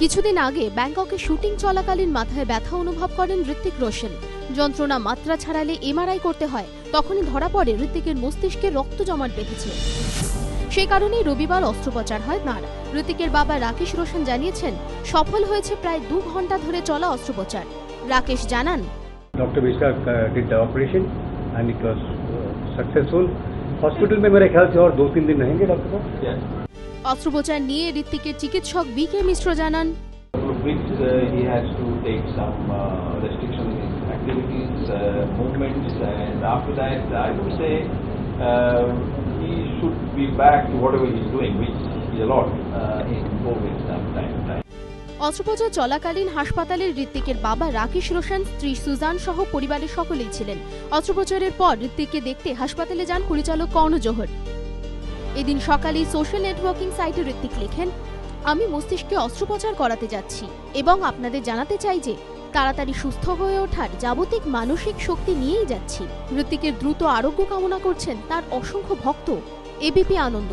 কিছুদিন আগে ব্যাংককে শুটিং চলাকালীন মাথায় ব্যথা অনুভব করেন ঋত্বিক রোশন। যন্ত্রণা মাত্রা ছাড়ালে এমআরআই করতে হয়, তখনই ধরা পড়ে ঋত্বিকের মস্তিষ্কে রক্ত জমাট বেঁধেছে। সেই কারণেই রবিবার অস্ত্রোপচার হয় তাঁর। ঋতিকের বাবা রাকেশ রোশন জানিয়েছেন, সফল হয়েছে প্রায় দু ঘণ্টা ধরে চলা অস্ত্রোপচার। রাকেশ জানান, doctor Biswas did the operation it was successful hospital में मेरे ख्याल से और दो तीन दिन रहेंगे डॉक्टर साहब অস্ত্রোপচার নিয়ে ঋত্বিকের চিকিৎসক বি কে মিশ্র জানান couple of weeks uh, he has to take some uh, restriction in his activities, uh, movements, and after that, I would say uh, he should be back to whatever he's doing, which is a lot uh, in four weeks time. time, time. অস্ত্রোপচার চলাকালীন হাসপাতালের ঋত্বিকের বাবা রাকেশ রোশন, স্ত্রী Suzanne সহ পরিবারের সকলেই ছিলেন। অস্ত্রোপচারের পর ঋত্বিককে দেখতে হাসপাতালে যান পরিচালক কর্ণ জোহর। এদিন সকালেই সোশ্যাল নেটওয়ার্কিং সাইটে ঋত্বিক লেখেন, আমি মস্তিষ্কে অস্ত্রোপচার করাতে যাচ্ছি এবং আপনাদের জানাতে চাই যে, তাড়াতাড়ি সুস্থ হয়ে ওঠার যাবতিক মানসিক শক্তি নিয়েই যাচ্ছি। ঋত্বিকের দ্রুত আরোগ্য কামনা করছেন তার অসংখ্য ভক্ত। এবিপি আনন্দ।